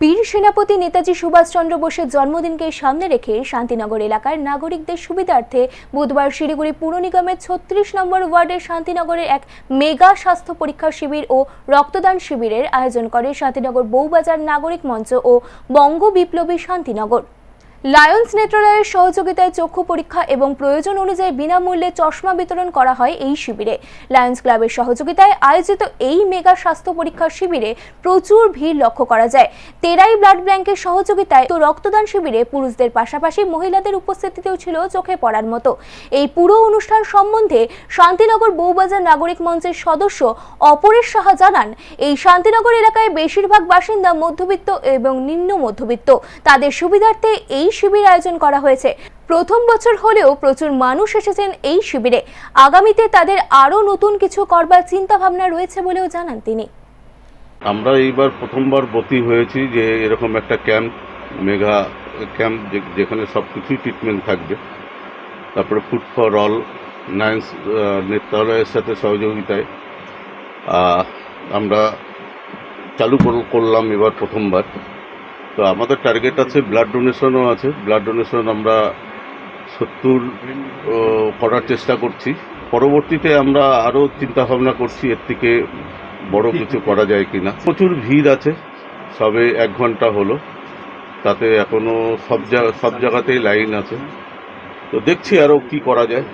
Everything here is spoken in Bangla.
বীর সেনাপতি নেতাজি সুভাষচন্দ্র বোসের জন্মদিনকে সামনে রেখে শান্তিনগর এলাকার নাগরিকদের সুবিধার্থে বুধবার শিলিগুড়ি পুর নিগমের ছত্রিশ নম্বর ওয়ার্ডের শান্তিনগরের এক মেগা স্বাস্থ্য পরীক্ষা শিবির ও রক্তদান শিবিরের আয়োজন করে শান্তিনগর বউবাজার নাগরিক মঞ্চ ও বঙ্গ বিপ্লবী শান্তিনগর। লায়ন্স নেত্রালয়ের সহযোগিতায় চক্ষু পরীক্ষা এবং প্রয়োজন অনুযায়ী বিনামূল্যে চশমা বিতরণ করা হয় এই শিবিরে। লায়ন্স ক্লাবের সহযোগিতায় আয়োজিত এই মেগা স্বাস্থ্য পরীক্ষা শিবিরে প্রচুর ভিড় লক্ষ্য করা যায়। তেরাই ব্লাড ব্যাংকের সহযোগিতায় তো রক্তদান শিবিরে পুরুষদের পাশাপাশি মহিলাদের উপস্থিতিতেও ছিল চোখে পড়ার মতো। এই পুরো অনুষ্ঠান সম্বন্ধে শান্তিনগর বউবাজার নাগরিক মঞ্চের সদস্য অপরেশ সাহা জানান, এই শান্তিনগর এলাকায় বেশিরভাগ বাসিন্দা মধ্যবিত্ত এবং নিম্ন মধ্যবিত্ত। তাদের সুবিধার্থে এই শিবির আয়োজন করা হয়েছে। প্রথম বছর হলেও প্রচুর মানুষ এসেছেন এই শিবিরে। আগামীতে তাদের আরও নতুন কিছু করবার চিন্তা ভাবনা রয়েছে বলেও জানান তিনি। আমরা এইবার প্রথমবার বতি হয়েছি যে এরকম একটা ক্যাম্প, মেগা ক্যাম্প যেখানে সব কিছুই ট্রিটমেন্ট থাকবে। তারপরে ফুড ফর অল নাইন্স নেত্রালয়ের সাথে সহযোগিতায়। আমরা চালু করলাম এবার প্রথমবার। তো আমাদের টার্গেট আছে ব্লাড ডোনেশনও আছে। ব্লাড ডোনেশন আমরা সত্তর করার চেষ্টা করছি। পরবর্তীতে আমরা আরও চিন্তা ভাবনা করছি এর থেকে বড় কিছু করা যায় কি না প্রচুর ভিড় আছে, সবে এক ঘণ্টা হলো। তাতে এখনও সব জায়গা সব জায়গাতেই লাইন আছে। তো দেখছি আরও কি করা যায়।